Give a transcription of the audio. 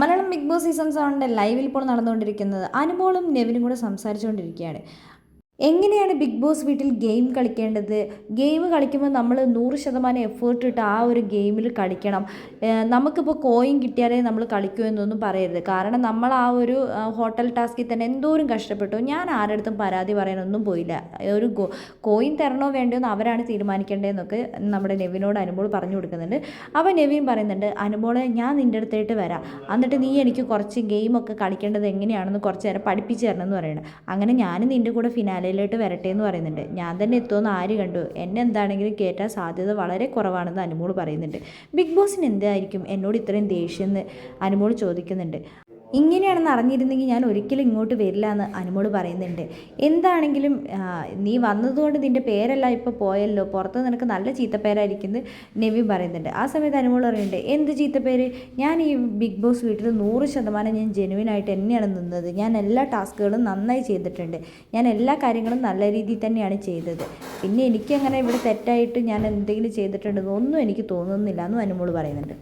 Malayalam big boss season സെവന്റെ ലൈവിൽ ഇപ്പോൾ നടന്നുകൊണ്ടിരിക്കുന്നത് അനുമോളും നെവിനും കൂടെ സംസാരിച്ചുകൊണ്ടിരിക്കുകയാണ്. എങ്ങനെയാണ് ബിഗ് ബോസ് വീട്ടിൽ ഗെയിം കളിക്കേണ്ടത്? ഗെയിം കളിക്കുമ്പോൾ നമ്മൾ നൂറ് ശതമാനം എഫേർട്ട് ഇട്ട് ആ ഒരു ഗെയിമിൽ കളിക്കണം. നമുക്കിപ്പോൾ കോയിൻ കിട്ടിയാലേ നമ്മൾ കളിക്കൂ എന്നൊന്നും പറയരുത്. കാരണം നമ്മൾ ആ ഒരു ഹോട്ടൽ ടാസ്കിൽ തന്നെ എന്തോരം കഷ്ടപ്പെട്ടു. ഞാൻ ആരുടെ അടുത്തും പരാതി പറയാനൊന്നും പോയില്ല. ഒരു കോയിൻ തരണോ വേണ്ടോ എന്ന് അവരാണ് തീരുമാനിക്കേണ്ടതെന്നൊക്കെ നമ്മുടെ നെവിനോട് അനുമോൾ പറഞ്ഞു കൊടുക്കുന്നുണ്ട്. അപ്പോൾ നെവിൻ പറയുന്നുണ്ട് അനുമോളെ ഞാൻ നിന്റെ അടുത്തായിട്ട് വരാം. എന്നിട്ട് നീ എനിക്ക് കുറച്ച് ഗെയിമൊക്കെ കളിക്കേണ്ടത് എങ്ങനെയാണെന്ന് കുറച്ച് നേരം പഠിപ്പിച്ച് തരണം എന്ന് പറയുന്നത് അങ്ങനെ ഞാനും നിന്റെ കൂടെ ഫിനാലയിലോട്ട് വരട്ടെ എന്ന് പറയുന്നുണ്ട്. ഞാൻ തന്നെ എത്തുമെന്ന് ആര് കണ്ടു? എന്നെ എന്താണെങ്കിലും കയറ്റാൻ സാധ്യത വളരെ കുറവാണെന്ന് അനുമോൾ പറയുന്നുണ്ട്. ബിഗ് ബോസിന് എന്തായിരിക്കും എന്നോട് ഇത്രയും ദേഷ്യം എന്ന് അനുമോൾ ചോദിക്കുന്നുണ്ട്. ഇങ്ങനെയാണെന്ന് അറിഞ്ഞിരുന്നെങ്കിൽ ഞാൻ ഒരിക്കലും ഇങ്ങോട്ട് വരില്ല എന്ന് അനുമോൾ പറയുന്നുണ്ട്. എന്താണെങ്കിലും നീ വന്നതുകൊണ്ട് നിന്റെ പേരല്ല ഇപ്പോൾ പോയല്ലോ. പുറത്ത് നിനക്ക് നല്ല ചീത്തപ്പേരായിരിക്കുന്നത് നെവി പറയുന്നുണ്ട്. ആ സമയത്ത് അനുമോൾ പറയുന്നുണ്ട് എന്ത് ചീത്തപ്പേര്? ഞാൻ ഈ ബിഗ് ബോസ് വീട്ടിൽ നൂറ് ശതമാനം ഞാൻ ജെനുവിനായിട്ട് തന്നെയാണ് നിന്നത്. ഞാൻ എല്ലാ ടാസ്കുകളും നന്നായി ചെയ്തിട്ടുണ്ട്. ഞാൻ എല്ലാ കാര്യങ്ങളും നല്ല രീതിയിൽ തന്നെയാണ് ചെയ്തത്. പിന്നെ എനിക്കങ്ങനെ ഇവിടെ തെറ്റായിട്ട് ഞാൻ എന്തെങ്കിലും ചെയ്തിട്ടുണ്ടെന്നൊന്നും എനിക്ക് തോന്നുന്നില്ല എന്നും അനുമോൾ പറയുന്നുണ്ട്.